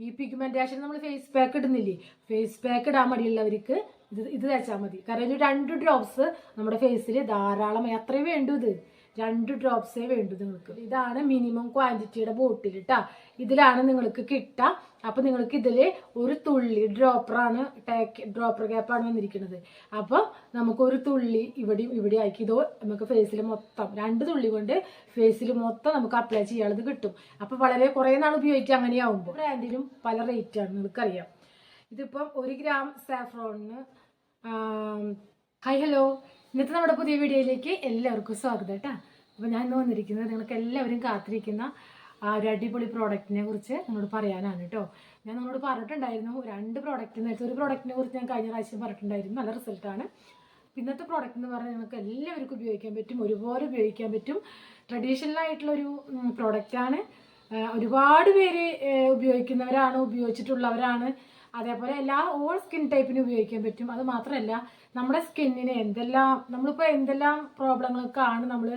ഈ പിഗ്മെന്റേഷൻ നമ്മൾ face pack ഇടുന്നില്ലേ? ഫേസ് പാക്ക് ഇടാൻ മടിയുള്ളവർക്ക് ഇത് ഇത് തേച്ചാൽ മതി. കാരണം രണ്ട് ഡ്രോപ്സ് നമ്മുടെ ഫേസിൽ ധാരാളമായി. അത്രയും വേണ്ടു ഇത്. രണ്ട് ഡ്രോപ്സേ വേണ്ടു നിങ്ങൾക്ക്. ഇതാണ് മിനിമം ക്വാണ്ടിറ്റിയുടെ ബോട്ടിൽ കേട്ടാ ഇതിലാണ് നിങ്ങൾക്ക് കിട്ടുക അപ്പോൾ നിങ്ങൾക്ക് ഇതിൽ ഒരു തുള്ളി ഡ്രോപ്പറാണ് ടാക്ക് ഡ്രോപ്പർ ക്യാപ്പാണ് വന്നിരിക്കുന്നത്. അപ്പോൾ നമുക്ക് ഒരു തുള്ളി ഇവിടെ ഇവിടെ ആക്കി ഇതോ നമുക്ക് ഫേസിൽ മൊത്തം രണ്ട് തുള്ളി കൊണ്ട് ഫേസിൽ മൊത്തം നമുക്ക് അപ്ലൈ ചെയ്യാനുള്ളത് കിട്ടും. അപ്പോൾ വളരെ കുറേ നാൾ ഉപയോഗിക്കുക അങ്ങനെയാവുമ്പോൾ ബ്രാൻഡിനും പല റേറ്റാണ് നിങ്ങൾക്കറിയാം. ഇതിപ്പം ഒരു ഗ്രാം സാഫ്രോണിന് ഹൈ ഹലോ ഇന്നത്തെ നമ്മുടെ പുതിയ വീഡിയോയിലേക്ക് എല്ലാവർക്കും സ്വാഗതം കേട്ടോ അപ്പോൾ ഞാൻ ഇന്ന് വന്നിരിക്കുന്നത് നിങ്ങൾക്ക് എല്ലാവരും കാത്തിരിക്കുന്ന ആ ഒരു അടിപൊളി പ്രോഡക്റ്റിനെ കുറിച്ച് നിങ്ങളോട് പറയാനാണ് കേട്ടോ ഞാൻ നിങ്ങളോട് പറഞ്ഞിട്ടുണ്ടായിരുന്നു രണ്ട് പ്രോഡക്റ്റ് നേരത്തെ ഒരു പ്രോഡക്റ്റിനെ കുറിച്ച് ഞാൻ കഴിഞ്ഞ പ്രാവശ്യം പറഞ്ഞിട്ടുണ്ടായിരുന്നു. നല്ല റിസൾട്ടാണ് ഇന്നത്തെ പ്രോഡക്റ്റ് എന്ന് പറഞ്ഞാൽ നിങ്ങൾക്ക് എല്ലാവർക്കും ഉപയോഗിക്കാൻ പറ്റും ഒരുപോലെ ഉപയോഗിക്കാൻ പറ്റും. ട്രഡീഷണൽ ആയിട്ടുള്ളൊരു പ്രോഡക്റ്റാണ് ഒരുപാട് പേര് ഉപയോഗിക്കുന്നവരാണ് ഉപയോഗിച്ചിട്ടുള്ളവരാണ്. അതേപോലെ എല്ലാ ഓൾ സ്കിൻ ടൈപ്പിന് ഉപയോഗിക്കാൻ പറ്റും. അത് മാത്രമല്ല നമ്മുടെ സ്കിന്നിന് എന്തെല്ലാം നമ്മളിപ്പോൾ എന്തെല്ലാം പ്രോബ്ലങ്ങൾക്കാണ് നമ്മൾ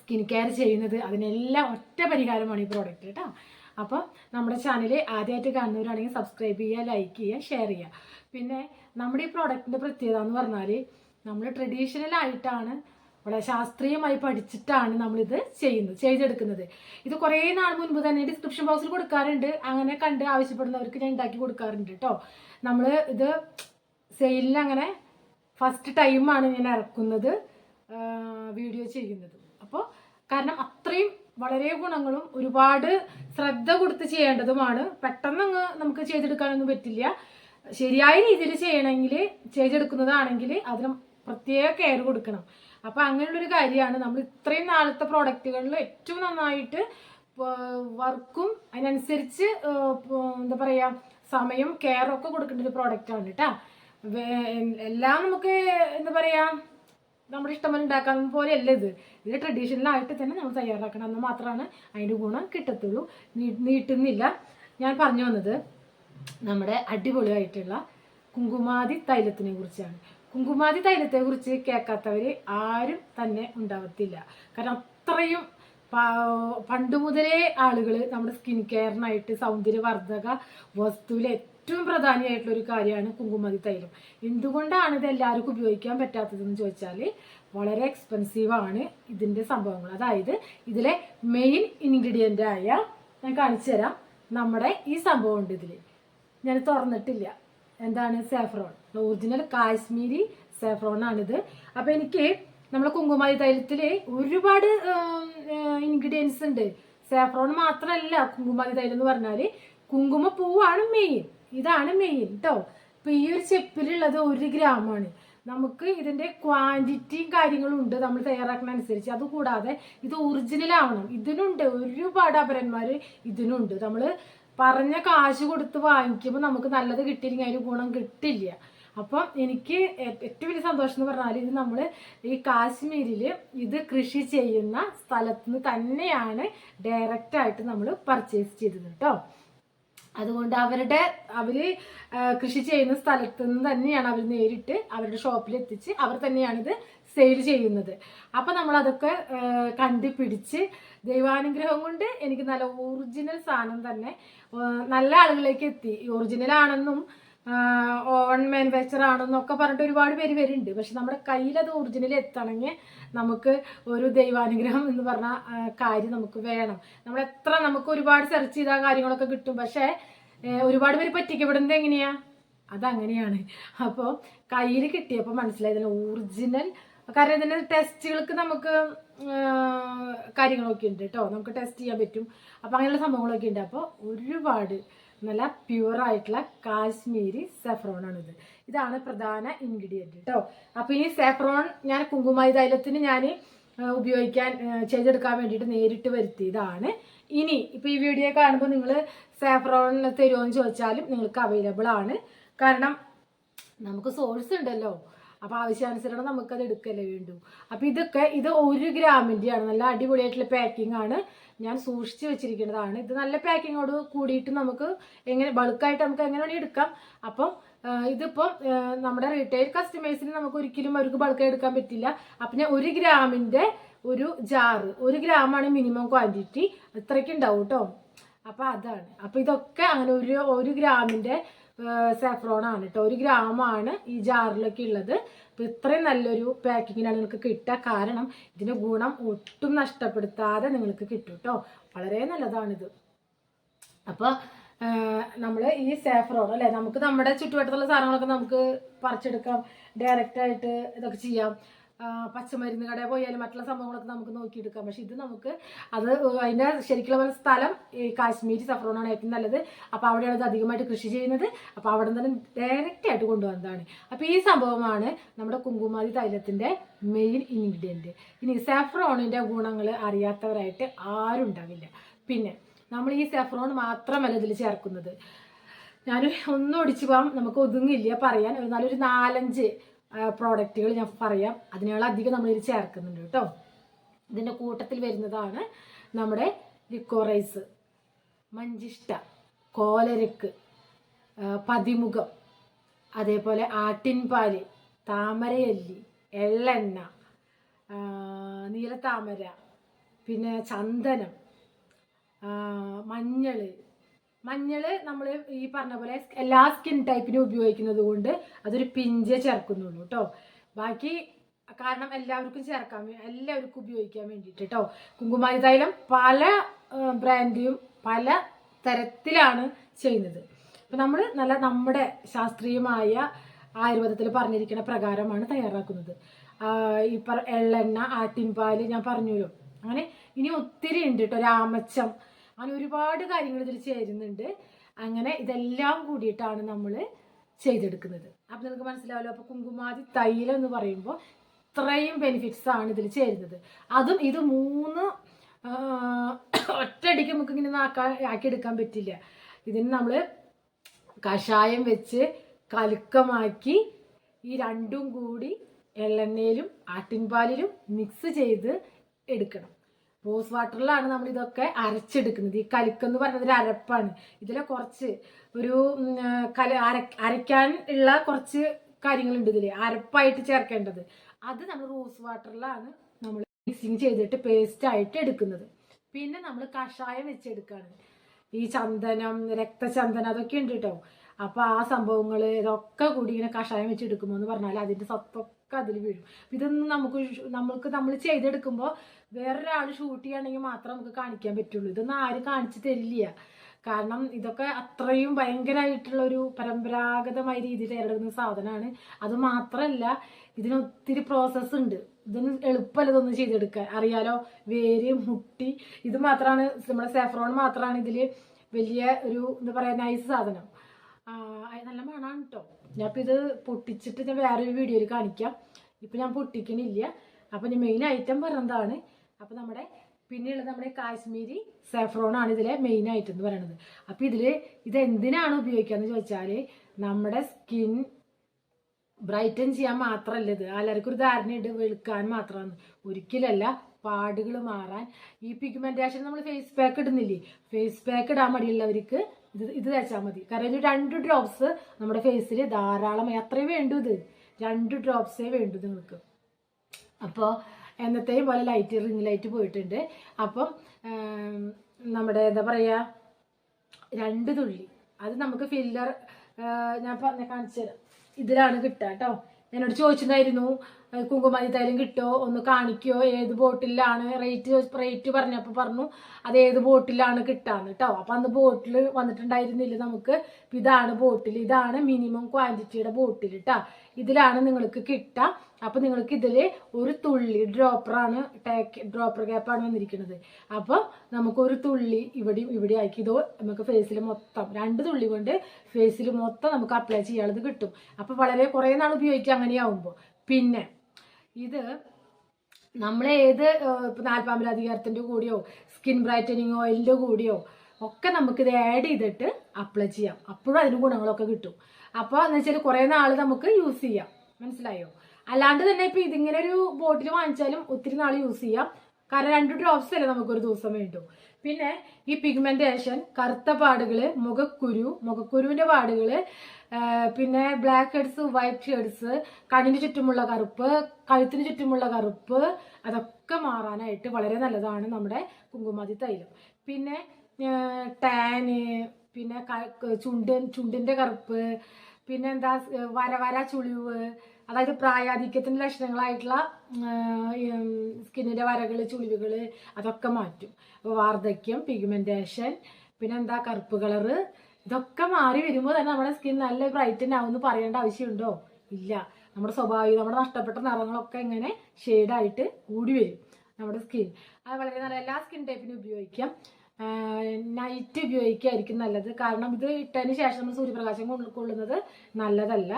സ്കിൻ കെയർ ചെയ്യുന്നത്. അതിനെല്ലാം ഒറ്റ പരിഹാരമാണ് ഈ പ്രോഡക്റ്റ് കേട്ടോ അപ്പം നമ്മുടെ ചാനൽ ആദ്യമായിട്ട് കാണുന്നവരാണെങ്കിൽ സബ്സ്ക്രൈബ് ചെയ്യുക ലൈക്ക് ചെയ്യുക ഷെയർ ചെയ്യുക. പിന്നെ നമ്മുടെ ഈ പ്രോഡക്റ്റിന്റെ പ്രത്യേകത എന്ന് പറഞ്ഞാൽ നമ്മൾ ട്രഡീഷണൽ ആയിട്ടാണ് വളരെ ശാസ്ത്രീയമായി പഠിച്ചിട്ടാണ് നമ്മളിത് ചെയ്യുന്നത് ചെയ്തെടുക്കുന്നത്. ഇത് കുറേ നാൾ മുൻപ് തന്നെ ഡിസ്ക്രിപ്ഷൻ ബോക്സിൽ കൊടുക്കാറുണ്ട്. അങ്ങനെ കണ്ട് ആവശ്യപ്പെടുന്നവർക്ക് ഞാൻ ഉണ്ടാക്കി കൊടുക്കാറുണ്ട് കേട്ടോ നമ്മൾ ഇത് സെയിലിന് അങ്ങനെ ഫസ്റ്റ് ടൈമാണ് ഞാൻ ഇറക്കുന്നത് വീഡിയോ ചെയ്യുന്നത്. അപ്പോൾ കാരണം അത്രയും വളരെ ഗുണങ്ങളും ഒരുപാട് ശ്രദ്ധ കൊടുത്ത് ചെയ്യേണ്ടതുമാണ്. പെട്ടെന്ന് അങ്ങ് നമുക്ക് ചെയ്തെടുക്കാനൊന്നും പറ്റില്ല. ശരിയായ രീതിയിൽ ചെയ്യണമെങ്കിൽ ചെയ്തെടുക്കുന്നതാണെങ്കിൽ അതിന് പ്രത്യേക കെയർ കൊടുക്കണം. അപ്പോൾ അങ്ങനെയുള്ളൊരു കാര്യമാണ്. നമ്മൾ ഇത്രയും നാളത്തെ പ്രോഡക്റ്റുകളിൽ ഏറ്റവും നന്നായിട്ട് വർക്കും അതിനനുസരിച്ച് എന്താ പറയുക സമയം കെയറും ഒക്കെ കൊടുക്കേണ്ട ഒരു പ്രോഡക്റ്റാണ് കേട്ടോ എല്ലാം നമുക്ക് എന്താ പറയുക നമ്മുടെ ഇഷ്ടം പോലെ ഉണ്ടാക്കാൻ പോലെ അല്ല ഇത്. ഇത് ട്രഡീഷണൽ ആയിട്ട് തന്നെ നമ്മൾ തയ്യാറാക്കണം. എന്ന് മാത്രമാണ് അതിന്റെ ഗുണം കിട്ടത്തുള്ളൂ. നീട്ടുന്നില്ല. ഞാൻ പറഞ്ഞു വന്നത് നമ്മുടെ അടിപൊളിയായിട്ടുള്ള കുങ്കുമാതി തൈലത്തിനെ കുറിച്ചാണ്. കുങ്കുമാതി തൈലത്തെ കുറിച്ച് കേൾക്കാത്തവർ ആരും തന്നെ ഉണ്ടാവത്തില്ല. കാരണം അത്രയും പണ്ട് മുതലേ ആളുകൾ നമ്മുടെ സ്കിൻ കെയറിനായിട്ട് സൗന്ദര്യവർദ്ധക വസ്തുവിൽ ഏറ്റവും പ്രധാനമായിട്ടുള്ള ഒരു കാര്യമാണ് കുങ്കുമതി തൈലം എന്തുകൊണ്ടാണ് ഇത് എല്ലാവർക്കും ഉപയോഗിക്കാൻ പറ്റാത്തതെന്ന് ചോദിച്ചാൽ വളരെ എക്സ്പെൻസീവ് ആണ് ഇതിന്റെ സംഭവങ്ങൾ. അതായത് ഇതിലെ മെയിൻ ഇൻഗ്രീഡിയന്റ് ആയ ഞാൻ കാണിച്ചു തരാം നമ്മുടെ ഈ സംഭവം ഉണ്ട് ഇതിൽ ഞാൻ തുറന്നിട്ടില്ല. എന്താണ് സാഫ്രോൺ ഒറിജിനൽ കാശ്മീരി സാഫ്രോൺ ആണിത്. അപ്പോൾ എനിക്ക് നമ്മളെ കുങ്കുമാരി തൈലത്തിൽ ഒരുപാട് ഇൻഗ്രീഡിയൻസ് ഉണ്ട്. സാഫ്രോൺ മാത്രമല്ല കുങ്കുമാരി തൈലം എന്ന് പറഞ്ഞാൽ കുങ്കുമപ്പൂവാണ് മെയിൻ ഇതാണ് മെയിൻ കേട്ടോ ഇപ്പൊ ഈ ഒരു ചെപ്പിലുള്ളത് ഒരു ഗ്രാമാണ്. നമുക്ക് ഇതിന്റെ ക്വാണ്ടിറ്റിയും കാര്യങ്ങളും ഉണ്ട് നമ്മൾ തയ്യാറാക്കുന്ന അനുസരിച്ച് അതുകൂടാതെ ഇത് ഒറിജിനൽ ആവണം. ഇതിനുണ്ട് ഒരുപാട് അപരന്മാർ ഇതിനുണ്ട്. നമ്മൾ പറഞ്ഞ കാശ് കൊടുത്ത് വാങ്ങിക്കുമ്പോൾ നമുക്ക് നല്ലത് കിട്ടിയില്ലെങ്കിൽ അതിന് ഗുണം കിട്ടില്ല. അപ്പം എനിക്ക് ഏറ്റവും വലിയ സന്തോഷം എന്ന് പറഞ്ഞാൽ ഇത് നമ്മൾ ഈ കാശ്മീരിൽ ഇത് കൃഷി ചെയ്യുന്ന സ്ഥലത്ത് നിന്ന് തന്നെയാണ് ഡയറക്റ്റ് ആയിട്ട് നമ്മൾ പർച്ചേസ് ചെയ്തത് കേട്ടോ അതുകൊണ്ട് അവരുടെ അവർ കൃഷി ചെയ്യുന്ന സ്ഥലത്ത് നിന്ന് തന്നെയാണ് അവർ നേരിട്ട് അവരുടെ ഷോപ്പിൽ എത്തിച്ച് അവർ തന്നെയാണിത് സെയിൽ ചെയ്യുന്നത്. അപ്പം നമ്മളതൊക്കെ കണ്ടുപിടിച്ച് ദൈവാനുഗ്രഹം കൊണ്ട് എനിക്ക് നല്ല ഒറിജിനൽ സാധനം തന്നെ നല്ല ആളുകളിലേക്ക് എത്തി. ഒറിജിനൽ ആണെന്നും ഓൺ മാനുഫാക്ചർ ആണെന്നൊക്കെ പറഞ്ഞിട്ട് ഒരുപാട് പേര് വരുന്നുണ്ട്. പക്ഷെ നമ്മുടെ കയ്യിൽ അത് ഒറിജിനൽ എത്തണമെങ്കിൽ നമുക്ക് ഒരു ദൈവാനുഗ്രഹം എന്ന് പറഞ്ഞ കാര്യം നമുക്ക് വേണം. നമ്മൾ എത്ര നമുക്ക് ഒരുപാട് സെർച്ച് ചെയ്താൽ കാര്യങ്ങളൊക്കെ കിട്ടും. പക്ഷേ ഒരുപാട് പേര് പറ്റിക്കപ്പെടുന്നത് എങ്ങനെയാ? അതങ്ങനെയാണ്. അപ്പോൾ കയ്യിൽ കിട്ടിയപ്പോൾ മനസ്സിലായതിന് ഒറിജിനൽ കാരണം ഇതിന്റെ ടെസ്റ്റുകൾക്ക് നമുക്ക് കാര്യങ്ങളൊക്കെ ഉണ്ട് കേട്ടോ നമുക്ക് ടെസ്റ്റ് ചെയ്യാൻ പറ്റും. അപ്പോൾ അങ്ങനെയുള്ള സംഭവങ്ങളൊക്കെ ഉണ്ട്. അപ്പോൾ ഒരുപാട് നല്ല പ്യുവർ ആയിട്ടുള്ള കാശ്മീരി സെഫ്രോൺ ആണിത്. ഇതാണ് പ്രധാന ഇൻഗ്രീഡിയന്റ് കേട്ടോ അപ്പോൾ ഈ സെഫ്രോൺ ഞാൻ കുങ്കുമായി തൈലത്തിന് ഞാൻ ഉപയോഗിക്കാൻ ചെയ്തെടുക്കാൻ വേണ്ടിയിട്ട് നേരിട്ട് വരുത്തിയതാണ്. ഇനി ഇപ്പോൾ ഈ വീഡിയോ കാണുമ്പോൾ നിങ്ങൾ സാഫ്രോൺ തരുമോ എന്ന് ചോദിച്ചാലും നിങ്ങൾക്ക് അവൈലബിൾ ആണ്. കാരണം നമുക്ക് സോഴ്സ് ഉണ്ടല്ലോ. അപ്പോൾ ആവശ്യാനുസരണം നമുക്കത് എടുക്കല്ലേ വേണ്ടു. അപ്പോൾ ഇതൊക്കെ ഇത് ഒരു ഗ്രാമിന്റെയാണ് നല്ല അടിപൊളിയായിട്ടുള്ള പാക്കിംഗ് ആണ്. ഞാൻ സൂക്ഷിച്ച് വെച്ചിരിക്കുന്നതാണ്. ഇത് നല്ല പാക്കിങ്ങോട് കൂടിയിട്ട് നമുക്ക് എങ്ങനെ ബൾക്കായിട്ട് നമുക്ക് എങ്ങനെ വേണമെങ്കിൽ എടുക്കാം. അപ്പം ഇതിപ്പോൾ ഇതിപ്പം നമ്മുടെ റീറ്റെയിൽ കസ്റ്റമേഴ്സിന് നമുക്ക് ഒരിക്കലും അവർക്ക് ബൾക്കായി എടുക്കാൻ പറ്റില്ല. അപ്പം ഞാൻ ഒരു ഗ്രാമിന്റെ ഒരു ജാറ് ഒരു ഗ്രാമാണ് മിനിമം ക്വാണ്ടിറ്റി ഇത്രയ്ക്ക് ഉണ്ടാവും കേട്ടോ അപ്പോൾ അതാണ്. അപ്പോൾ ഇതൊക്കെ അങ്ങനെ ഒരു ഒരു ഗ്രാമിന്റെ സാഫ്രോൺ ആണ് കേട്ടോ ഒരു ഗ്രാമാണ് ഈ ജാറിലൊക്കെ ഉള്ളത് അപ്പോൾ ഇത്രയും നല്ലൊരു പാക്കിങ്ങിനാണ് നിങ്ങൾക്ക് കിട്ടുക കാരണം ഇതിന്റെ ഗുണം ഒട്ടും നഷ്ടപ്പെടുത്താതെ നിങ്ങൾക്ക് കിട്ടും കേട്ടോ വളരെ നല്ലതാണിത്. അപ്പോൾ നമ്മൾ ഈ സാഫ്രോൺ അല്ലേ? നമുക്ക് നമ്മുടെ ചുറ്റുവട്ടത്തുള്ള സാധനങ്ങളൊക്കെ നമുക്ക് പറിച്ചെടുക്കാം. ഡയറക്റ്റായിട്ട് ഇതൊക്കെ ചെയ്യാം. പച്ചമരുന്ന് കടയിൽ പോയാലും മറ്റുള്ള സംഭവങ്ങളൊക്കെ നമുക്ക് നോക്കിയെടുക്കാം. പക്ഷെ ഇത് നമുക്ക് അത് അതിന്റെ ശരിക്കുള്ള സ്ഥലം ഈ കാശ്മീരി സഫ്രോണാണ് ഏറ്റവും നല്ലത്. അപ്പോൾ അവിടെയാണ് ഇത് അധികമായിട്ട് കൃഷി ചെയ്യുന്നത്. അപ്പോൾ അവിടെ നിന്ന് ഡയറക്റ്റ് ആയിട്ട് കൊണ്ടുവന്നതാണ്. അപ്പോൾ ഈ സംഭവമാണ് നമ്മുടെ കുങ്കുമാതി തൈലത്തിന്റെ മെയിൻ ഇൻഗ്രീഡിയന്റ് ഇനി സാഫ്രോണിന്റെ ഗുണങ്ങൾ അറിയാത്തവരായിട്ട് ആരും ഉണ്ടാവില്ല. പിന്നെ നമ്മൾ ഈ സാഫ്രോൺ മാത്രമല്ല ഇതിൽ ചേർക്കുന്നത്. ഞാൻ ഒന്നും ഒടിച്ചു പോകാം നമുക്ക് ഒതുങ്ങില്ല പറയാൻ. ഒരു നാലഞ്ച് പ്രോഡക്റ്റുകൾ ഞാൻ പറയാം. നമ്മൾ ഇതിൽ ചേർക്കുന്നുണ്ട് കേട്ടോ. ഇതിന്റെ കൂട്ടത്തിൽ വരുന്നതാണ് നമ്മുടെ ലിക്കോറൈസ് മഞ്ചിഷ്ട കോലരക്ക് പതിമുഖം അതേപോലെ ആട്ടിൻപാൽ താമരയല്ലി എള്ളെണ്ണ നീലത്താമര പിന്നെ ചന്ദനം മഞ്ഞൾ മഞ്ഞൾ നമ്മൾ ഈ പറഞ്ഞ പോലെ എല്ലാ സ്കിൻ ടൈപ്പിനും ഉപയോഗിക്കുന്നത് കൊണ്ട് അതൊരു പിഞ്ചേ ചേർക്കുന്നുള്ളൂ കേട്ടോ ബാക്കി കാരണം എല്ലാവർക്കും ചേർക്കാൻ എല്ലാവർക്കും ഉപയോഗിക്കാൻ വേണ്ടിയിട്ട് കേട്ടോ കുങ്കുമാരി തൈലം പല ബ്രാൻഡിലും പല തരത്തിലാണ് ചെയ്യുന്നത്. അപ്പം നമ്മൾ നല്ല നമ്മുടെ ശാസ്ത്രീയമായ ആയുർവേദത്തിൽ പറഞ്ഞിരിക്കുന്ന പ്രകാരമാണ് തയ്യാറാക്കുന്നത്. ഈ പറ എള്ളെണ്ണ ആട്ടിൻപാൽ ഞാൻ പറഞ്ഞല്ലോ അങ്ങനെ ഇനി ഒത്തിരി ഉണ്ട് കേട്ടോ രാമച്ചം അങ്ങനെ ഒരുപാട് കാര്യങ്ങൾ ഇതിൽ ചേരുന്നുണ്ട്. അങ്ങനെ ഇതെല്ലാം കൂടിയിട്ടാണ് നമ്മൾ ചെയ്തെടുക്കുന്നത്. അപ്പം നിങ്ങൾക്ക് മനസ്സിലാവല്ലോ അപ്പോൾ കുങ്കുമാതി തൈലം എന്ന് പറയുമ്പോൾ ഇത്രയും ബെനിഫിറ്റ്സ് ആണ് ഇതിൽ ചേരുന്നത്. അതും ഇത് മൂന്ന് ഒറ്റയടിക്ക് നമുക്ക് ഇങ്ങനെ ആക്കാ ആക്കിയെടുക്കാൻ പറ്റില്ല. ഇതിന് നമ്മൾ കഷായം വെച്ച് കലുക്കമാക്കി ഈ രണ്ടും കൂടി എള്ളെണ്ണയിലും ആട്ടിൻപാലിലും മിക്സ് ചെയ്ത് എടുക്കണം. റോസ് വാട്ടറിലാണ് നമ്മൾ ഇതൊക്കെ അരച്ചെടുക്കുന്നത്. ഈ കലിക്കെന്ന് പറയുന്നത് ഒരു അരപ്പാണ്. ഇതിലെ കുറച്ച് ഒരു കല അര അരയ്ക്കാൻ ഉള്ള കുറച്ച് കാര്യങ്ങളുണ്ട് ഇതിൽ അരപ്പായിട്ട് ചേർക്കേണ്ടത്. അത് നമ്മൾ റോസ് വാട്ടറിലാണ് നമ്മൾ മിക്സിങ് ചെയ്തിട്ട് പേസ്റ്റ് ആയിട്ട് എടുക്കുന്നത്. പിന്നെ നമ്മൾ കഷായം വെച്ചെടുക്കുകയാണ് ഈ ചന്ദനം രക്തചന്ദനം അതൊക്കെ ഉണ്ട് കേട്ടോ അപ്പോൾ ആ സംഭവങ്ങൾ ഇതൊക്കെ കൂടി ഇങ്ങനെ കഷായം വെച്ച് എടുക്കുമ്പോൾ എന്ന് പറഞ്ഞാൽ അതിന്റെ സത്തൊക്കെ അതിൽ വീഴും. ഇതൊന്നും നമുക്ക് നമ്മൾക്ക് നമ്മൾ ചെയ്തെടുക്കുമ്പോൾ വേറൊരാൾ ഷൂട്ട് ചെയ്യണമെങ്കിൽ മാത്രമേ നമുക്ക് കാണിക്കാൻ പറ്റുള്ളൂ. ഇതൊന്നും ആരും കാണിച്ചു തരില്ല. കാരണം ഇതൊക്കെ അത്രയും ഭയങ്കരമായിട്ടുള്ള ഒരു പരമ്പരാഗതമായ രീതിയിൽ ഇറങ്ങുന്ന സാധനമാണ്. അത് മാത്രമല്ല ഇതിന് ഒത്തിരി പ്രോസസ്സ് ഉണ്ട്. ഇതൊന്നും എളുപ്പമല്ല ഇതൊന്നും ചെയ്തെടുക്കാൻ. അറിയാലോ? വേര് മുട്ടി ഇത് മാത്രമാണ് നമ്മുടെ സെഫ്രോൺ മാത്രമാണ് ഇതിൽ വലിയ ഒരു എന്താ പറയുക നൈസ് സാധനം. നല്ല മണമാണ് കേട്ടോ ഞാനിപ്പോൾ ഇത് പൊട്ടിച്ചിട്ട് ഞാൻ വേറൊരു വീഡിയോയിൽ കാണിക്കാം. ഇപ്പം ഞാൻ പൊട്ടിക്കണില്ല. അപ്പം ഞാൻ മെയിൻ ഐറ്റം പറഞ്ഞതാണ്. അപ്പം നമ്മുടെ പിന്നെയുള്ളത് നമ്മുടെ കാശ്മീരി സാഫ്രോൺ ആണ് ഇതിലെ മെയിൻ ആയിട്ട് എന്ന് പറയുന്നത് അപ്പോൾ ഇതിൽ ഇത് എന്തിനാണ് ഉപയോഗിക്കുക എന്ന് ചോദിച്ചാൽ നമ്മുടെ സ്കിൻ ബ്രൈറ്റൻ ചെയ്യാൻ മാത്രമല്ല ഇത്. എല്ലാവർക്കും ഒരു ധാരണയുണ്ട് വെളുക്കാൻ മാത്രമാണ് ഒരിക്കലല്ല പാടുകൾ മാറാൻ. ഈ പിഗ്മെന്റേഷൻ നമ്മൾ ഫേസ് പാക്ക് ഇടുന്നില്ലേ? ഫേസ് പാക്ക് ഇടാൻ മടിയുള്ളവർക്ക് ഇത് ഇത് തേച്ചാൽ മതി. കാരണം ഇത് രണ്ട് ഡ്രോപ്സ് നമ്മുടെ ഫേസിൽ ധാരാളമായി. അത്രയും വേണ്ടു ഇത്. രണ്ട് ഡ്രോപ്സേ വേണ്ടു നിങ്ങൾക്ക്. അപ്പോൾ എന്നത്തെയും പോലെ ലൈറ്റ് റിംഗ് ലൈറ്റ് പോയിട്ടുണ്ട്. അപ്പം നമ്മുടെ എന്താ പറയുക രണ്ട് തുള്ളി. അത് നമുക്ക് ഫില്ലർ ഞാൻ പറഞ്ഞ കാണിച്ചു തരാം. ഇതിലാണ് കിട്ടുക കേട്ടോ. എന്നോട് ചോദിച്ചിട്ടുണ്ടായിരുന്നു കുങ്കുമാതി തൈലം കിട്ടുമോ ഒന്ന് കാണിക്കോ? ഏത് ബോട്ടിലാണ്? റേറ്റ് റേറ്റ് പറഞ്ഞപ്പോൾ പറഞ്ഞു അത് ഏത് ബോട്ടിലാണ് കിട്ടാന്ന് കേട്ടോ. അപ്പം അന്ന് ബോട്ടിൽ വന്നിട്ടുണ്ടായിരുന്നില്ല നമുക്ക്. ഇതാണ് ബോട്ടിൽ ഇതാണ് മിനിമം ക്വാണ്ടിറ്റിയുടെ ബോട്ടിൽ കേട്ടോ ഇതിലാണ് നിങ്ങൾക്ക് കിട്ടുക. അപ്പം നിങ്ങൾക്ക് ഇതിൽ ഒരു തുള്ളി ഡ്രോപ്പറാണ് ടാക്ക് ഡ്രോപ്പർ ക്യാപ്പാണ് വന്നിരിക്കുന്നത്. അപ്പോൾ നമുക്ക് ഒരു തുള്ളി ഇവിടെയും ഇവിടെ ആക്കി ഇതോ നമുക്ക് ഫേസിൽ മൊത്തം രണ്ട് തുള്ളി കൊണ്ട് ഫേസിൽ മൊത്തം നമുക്ക് അപ്ലൈ ചെയ്യാനുള്ളത് കിട്ടും. അപ്പോൾ വളരെ കുറേ നാൾ ഉപയോഗിക്കുക അങ്ങനെയാവുമ്പോൾ പിന്നെ ഇത് നമ്മൾ ഏത് ഇപ്പം നാൽപ്പാമ്പലാധികാരത്തിന്റെ കൂടിയോ സ്കിൻ ബ്രൈറ്റനിങ് ഓയിലിന്റെ കൂടിയോ ഒക്കെ നമുക്കിത് ആഡ് ചെയ്തിട്ട് അപ്ലൈ ചെയ്യാം. അപ്പോഴും അതിന് ഗുണങ്ങളൊക്കെ കിട്ടും. അപ്പോൾ എന്ന് വെച്ചാൽ കുറേ നാൾ നമുക്ക് യൂസ് ചെയ്യാം. മനസ്സിലായോ? അല്ലാണ്ട് തന്നെ ഇപ്പം ഇതിങ്ങനെ ഒരു ബോട്ടിൽ വാങ്ങിച്ചാലും ഒത്തിരി നാൾ യൂസ് ചെയ്യാം. കാരണം രണ്ട് ഡ്രോപ്സ് അല്ലേ നമുക്ക് ഒരു ദിവസം വേണ്ടു. പിന്നെ ഈ പിഗ്മെന്റേഷൻ കറുത്ത പാടുകൾ മുഖക്കുരു മുഖക്കുരുവിന്റെ പാടുകൾ പിന്നെ ബ്ലാക്ക് ഹെഡ്സ് വൈറ്റ് ഹെഡ്സ് കണ്ണിന് ചുറ്റുമുള്ള കറുപ്പ് കഴുത്തിന് ചുറ്റുമുള്ള കറുപ്പ് അതൊക്കെ മാറാനായിട്ട് വളരെ നല്ലതാണ് നമ്മുടെ കുങ്കുമാതി തൈലം. പിന്നെ ടാന് പിന്നെ ചുണ്ടൻ ചുണ്ടിന്റെ കറുപ്പ് പിന്നെ എന്താ വരവര വര ചുളിവ് അതായത് പ്രായാധിക്യത്തിന്റെ ലക്ഷണങ്ങളായിട്ടുള്ള സ്കിന്നിന്റെ വരകൾ ചുളിവുകൾ അതൊക്കെ മാറ്റും. അപ്പോൾ വാർദ്ധക്യം പിഗ്മെന്റേഷൻ പിന്നെ എന്താ കറുപ്പ് കളറ് ഇതൊക്കെ മാറി വരുമ്പോൾ തന്നെ നമ്മുടെ സ്കിൻ നല്ല ബ്രൈറ്റൻ ആവുമെന്ന് പറയേണ്ട ആവശ്യമുണ്ടോ? ഇല്ല. നമ്മുടെ സ്വാഭാവികം നമ്മുടെ നഷ്ടപ്പെട്ട നിറങ്ങളൊക്കെ ഇങ്ങനെ ഷെയ്ഡായിട്ട് കൂടി വരും നമ്മുടെ സ്കിൻ. അത് വളരെ നല്ല എല്ലാ സ്കിൻ ടൈപ്പിനും ഉപയോഗിക്കാം. നൈറ്റ് ഉപയോഗിക്കുകയായിരിക്കും നല്ലത്. കാരണം ഇത് ഇട്ടതിന് ശേഷം നമ്മൾ സൂര്യപ്രകാശം കൊള്ളുന്നത് നല്ലതല്ല.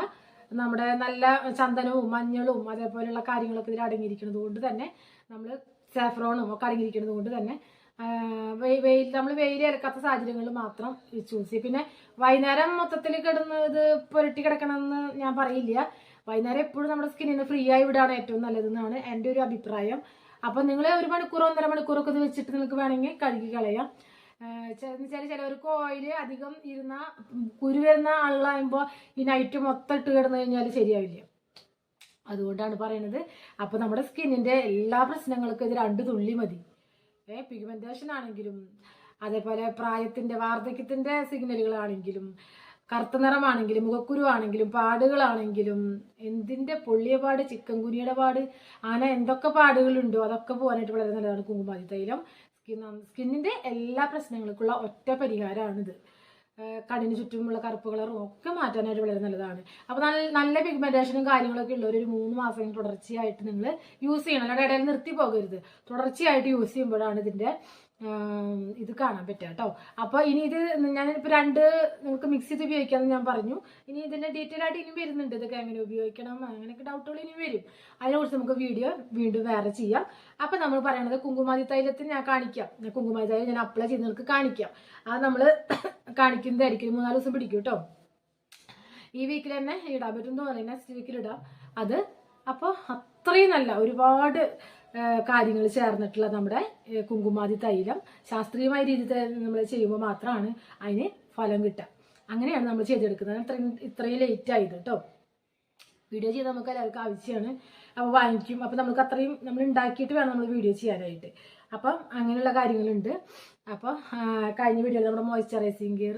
നമ്മുടെ നല്ല ചന്ദനവും മഞ്ഞളും അതേപോലെയുള്ള കാര്യങ്ങളൊക്കെ ഇതിൽ അടങ്ങിയിരിക്കുന്നത് കൊണ്ട് തന്നെ നമ്മൾ സാഫ്രോണും ഒക്കെ അടങ്ങിയിരിക്കുന്നത് കൊണ്ട് തന്നെ വെയിൽ നമ്മൾ വെയിൽ ഇറക്കാത്ത സാഹചര്യങ്ങളിൽ മാത്രം ചൂസ് ചെയ്യും പിന്നെ വൈകുന്നേരം മൊത്തത്തിൽ കിടന്ന് ഇത് പുരട്ടി കിടക്കണമെന്ന് ഞാൻ പറയില്ല. വൈകുന്നേരം എപ്പോഴും നമ്മുടെ സ്കിന്നിന് ഫ്രീ ആയി വിടാണ് ഏറ്റവും നല്ലതെന്നാണ് എന്റെ ഒരു അഭിപ്രായം. അപ്പം നിങ്ങൾ ഒരു മണിക്കൂർ ഒന്നര മണിക്കൂറൊക്കെ ഇത് വെച്ചിട്ട് നിങ്ങൾക്ക് വേണമെങ്കിൽ കഴുകി കളയാം. ചില ചിലവർക്ക് ഓയിൽ അധികം ഇരുന്ന കുരു വരുന്ന ആളാകുമ്പോൾ ഈ നൈറ്റ് മൊത്തം ഇട്ട് കിടന്നു കഴിഞ്ഞാൽ ശരിയാവില്ല. അതുകൊണ്ടാണ് പറയുന്നത് അപ്പോൾ നമ്മുടെ സ്കിന്നിന്റെ എല്ലാ പ്രശ്നങ്ങൾക്കും ഇത് രണ്ട് തുള്ളി മതി. ഏ പിഗ്മെന്റേഷൻ ആണെങ്കിലും അതേപോലെ പ്രായത്തിന്റെ വാർദ്ധക്യത്തിന്റെ സിഗ്നലുകളാണെങ്കിലും കറുത്ത നിറമാണെങ്കിലും മുഖക്കുരു ആണെങ്കിലും പാടുകളാണെങ്കിലും എന്തിന്റെ പൊള്ളിയ പാട് ചിക്കൻ കുനിയുടെ പാട് അങ്ങനെ എന്തൊക്കെ പാടുകളുണ്ടോ അതൊക്കെ പോകാനായിട്ട് വളരെ നല്ലതാണ് കുങ്കുമാതി തൈലം സ്കിൻ സ്കിന്നിന്റെ എല്ലാ പ്രശ്നങ്ങൾക്കുള്ള ഒറ്റ പരിഹാരമാണിത്. കണ്ണിന് ചുറ്റുമുള്ള കറുപ്പ് കളറും ഒക്കെ മാറ്റാനായിട്ട് വളരെ നല്ലതാണ്. അപ്പോൾ നല്ല നല്ല പിഗ്മെന്റേഷനും കാര്യങ്ങളൊക്കെ ഉള്ളവർ ഒരു മൂന്ന് മാസം തുടർച്ചയായിട്ട് നിങ്ങൾ യൂസ് ചെയ്യണം. അല്ലാതെ ഇടയിൽ നിർത്തി പോകരുത്. തുടർച്ചയായിട്ട് യൂസ് ചെയ്യുമ്പോഴാണ് ഇതിന്റെ ആം, ഇത് കാണാൻ പറ്റുക കേട്ടോ. അപ്പോൾ ഇനി ഇത് ഞാനിപ്പോൾ രണ്ട് നിങ്ങൾക്ക് മിക്സ് ചെയ്ത് ഉപയോഗിക്കാമെന്ന് ഞാൻ പറഞ്ഞു. ഇനി ഇതിന്റെ ഡീറ്റെയിൽ ആയിട്ട് ഇനി വരുന്നുണ്ട്. ഇതൊക്കെ എങ്ങനെ ഉപയോഗിക്കണം അങ്ങനെയൊക്കെ ഡൗട്ടുകൾ ഇനി വരും. അതിനെക്കുറിച്ച് നമുക്ക് വീഡിയോ വീണ്ടും വേറെ ചെയ്യാം. അപ്പോൾ നമ്മൾ പറയണത് കുങ്കുമാതി തൈലത്തിന് ഞാൻ കാണിക്കാം. കുങ്കുമാതി തൈലം ഞാൻ അപ്ലൈ ചെയ്ത് നിങ്ങൾക്ക് കാണിക്കാം. അത് നമ്മൾ കാണിക്കുന്നതായിരിക്കും. മൂന്നാൽ ദിവസം പിടിക്കും കേട്ടോ. ഈ വീക്കിൽ തന്നെ ഇടാൻ പറ്റും തോന്നുന്നു. നെക്സ്റ്റ് വീക്കിൽ ഇടാം. അത് അപ്പോൾ അത്രയും നല്ല ഒരുപാട് കാര്യങ്ങൾ ചേർന്നിട്ടുള്ള നമ്മുടെ കുങ്കുമാതി തൈലം. ശാസ്ത്രീയമായ രീതിയിൽ നമ്മൾ ചെയ്യുമ്പോൾ മാത്രമാണ് അതിന് ഫലം കിട്ടുക. അങ്ങനെയാണ് നമ്മൾ ചെയ്തെടുക്കുന്നത്. ഇത്രയും ഇത്രയും ലേറ്റ് ആയത് കേട്ടോ വീഡിയോ ചെയ്ത് നമുക്ക് എല്ലാവർക്കും ആവശ്യമാണ്. അപ്പോൾ വാങ്ങിക്കും. അപ്പോൾ നമുക്ക് അത്രയും നമ്മൾ ഉണ്ടാക്കിയിട്ട് വേണം നമ്മൾ വീഡിയോ ചെയ്യാനായിട്ട്. അപ്പം അങ്ങനെയുള്ള കാര്യങ്ങളുണ്ട്. അപ്പോൾ കഴിഞ്ഞ വീഡിയോയിൽ നമ്മുടെ മോയ്സ്ചറൈസിങ്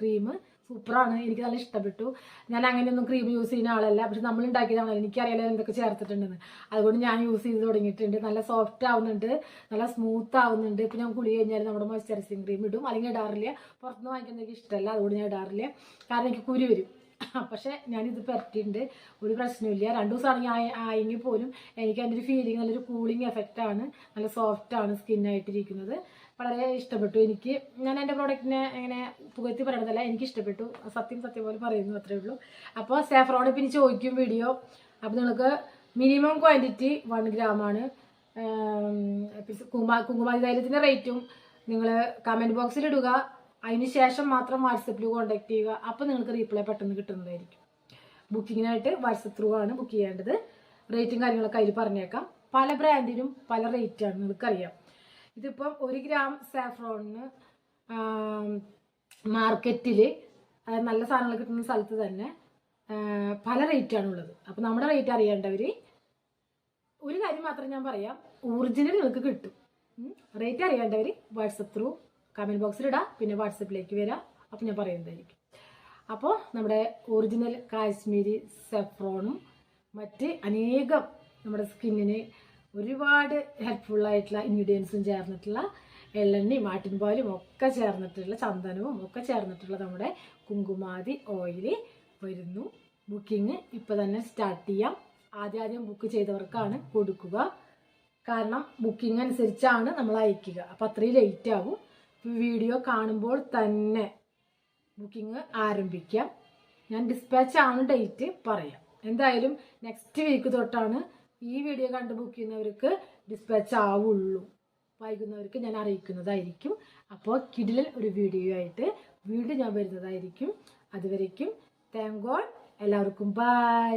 ക്രീം സൂപ്പറാണ്. എനിക്ക് നല്ല ഇഷ്ടപ്പെട്ടു. ഞാൻ അങ്ങനെയൊന്നും ക്രീം യൂസ് ചെയ്യുന്ന ആളല്ല. പക്ഷെ നമ്മൾ ഉണ്ടാക്കിയതാണ് എനിക്കറിയാലോ എന്തൊക്കെ ചേർത്തിട്ടുണ്ടെന്ന്. അതുകൊണ്ട് ഞാൻ യൂസ് ചെയ്ത് തുടങ്ങിയിട്ടുണ്ട്. നല്ല സോഫ്റ്റ് ആവുന്നുണ്ട്. നല്ല സ്മൂത്ത് ആവുന്നുണ്ട്. ഇപ്പം ഞാൻ കുളി കഴിഞ്ഞാൽ നമ്മുടെ മോയ്സ്ചറൈസിങ് ക്രീം ഇടും. അല്ലെങ്കിൽ ഇടാറില്ല. പുറത്തുനിന്ന് വാങ്ങിക്കുന്നത് എനിക്ക് ഇഷ്ടമല്ല. അതുകൊണ്ട് ഞാൻ ഇടാറില്ല. കാരണം എനിക്ക് കുരു വരും. പക്ഷെ ഞാനിത് പരട്ടിയിട്ടുണ്ട്. ഒരു പ്രശ്നമില്ല രണ്ടു ദിവസമാണെങ്കിൽ ആയി ആയെങ്കിൽ പോലും എനിക്ക് അതിന്റെ ഒരു ഫീലിംഗ് നല്ലൊരു കൂളിംഗ് എഫക്റ്റാണ് നല്ല സോഫ്റ്റാണ് സ്കിന്നായിട്ടിരിക്കുന്നത് വളരെ ഇഷ്ടപ്പെട്ടു. എനിക്ക് ഞാൻ എന്റെ പ്രോഡക്റ്റിനെ ഇങ്ങനെ പുകഴ്ത്തി പറയണതല്ല എനിക്ക് ഇഷ്ടപ്പെട്ടു. സത്യം സത്യം പോലെ പറയുന്നു അത്രേ ഉള്ളൂ. അപ്പോൾ സാഫ്രോൺ പിന്നെ ചോദിക്കും വീഡിയോ അപ്പോൾ നിങ്ങൾക്ക് മിനിമം ക്വാണ്ടിറ്റി വൺ ഗ്രാമാണ് കുങ്കുമ കുങ്കുമാരി തൈലത്തിന്റെ റേറ്റും നിങ്ങൾ കമന്റ് ബോക്സിൽ ഇടുക. ശേഷം മാത്രം വാട്സപ്പിൽ കോൺടാക്ട് ചെയ്യുക. അപ്പോൾ നിങ്ങൾക്ക് റീപ്ലൈ പെട്ടെന്ന് കിട്ടുന്നതായിരിക്കും. ബുക്കിങ്ങിനായിട്ട് വാട്സപ്പ് ത്രൂ ആണ് ബുക്ക് ചെയ്യേണ്ടത്. റേറ്റും കാര്യങ്ങളൊക്കെ അതിൽ പറഞ്ഞേക്കാം. പല ബ്രാൻഡിനും പല റേറ്റാണ് നിങ്ങൾക്കറിയാം. ഇതിപ്പം ഒരു ഗ്രാം സാഫ്രോണിന് മാർക്കറ്റിൽ നല്ല സാധനങ്ങൾ കിട്ടുന്ന സ്ഥലത്ത് തന്നെ പല റേറ്റാണ് ഉള്ളത്. അപ്പോൾ നമ്മുടെ റേറ്റ് അറിയേണ്ടവർ ഒരു കാര്യം മാത്രം ഞാൻ പറയാം. ഒറിജിനൽ നിങ്ങൾക്ക് കിട്ടും. റേറ്റ് അറിയേണ്ടവർ വാട്സപ്പ് ത്രൂ കമന്റ് ബോക്സിൽ ഇടാം പിന്നെ വാട്സപ്പിലേക്ക് വരാം. അപ്പം ഞാൻ പറയുന്നതായിരിക്കും. അപ്പോൾ നമ്മുടെ ഒറിജിനൽ കാശ്മീരി സെഫ്രോണും മറ്റ് അനേകം നമ്മുടെ സ്കിന്നിന് ഒരുപാട് ഹെൽപ്ഫുള്ളായിട്ടുള്ള ഇൻഗ്രീഡിയൻസും ചേർന്നിട്ടുള്ള എള്ളെണ്ണയും ആട്ടിൻപാലും ഒക്കെ ചേർന്നിട്ടുള്ള ചന്ദനവും ഒക്കെ ചേർന്നിട്ടുള്ള നമ്മുടെ കുങ്കുമാതി ഓയിൽ വരുന്നു. ബുക്കിംഗ് ഇപ്പോൾ തന്നെ സ്റ്റാർട്ട് ചെയ്യാം. ആദ്യം ആദ്യം ബുക്ക് ചെയ്തവർക്കാണ് കൊടുക്കുക. കാരണം ബുക്കിംഗ് അനുസരിച്ചാണ് നമ്മൾ അയക്കുക. അപ്പം അത്രയും ലേറ്റ് ആകും വീഡിയോ കാണുമ്പോൾ തന്നെ ബുക്കിംഗ് ആരംഭിക്കാം. ഞാൻ ഡിസ്പാച്ച് ആണ് ഡേറ്റ് പറയാം. എന്തായാലും നെക്സ്റ്റ് വീക്ക് തൊട്ടാണ് ഈ വീഡിയോ കണ്ട് ബുക്ക് ചെയ്യുന്നവർക്ക് ഡിസ്പാച്ച് ആവുള്ളൂ. വൈകുന്നവർക്ക് ഞാൻ അറിയിക്കുന്നതായിരിക്കും. അപ്പോൾ കിടിലൻ ഒരു വീഡിയോ ആയിട്ട് വീണ്ടും ഞാൻ വരുന്നതായിരിക്കും. അതുവരേക്കും താങ്ക് ഗോഡ് എല്ലാവർക്കും ബൈ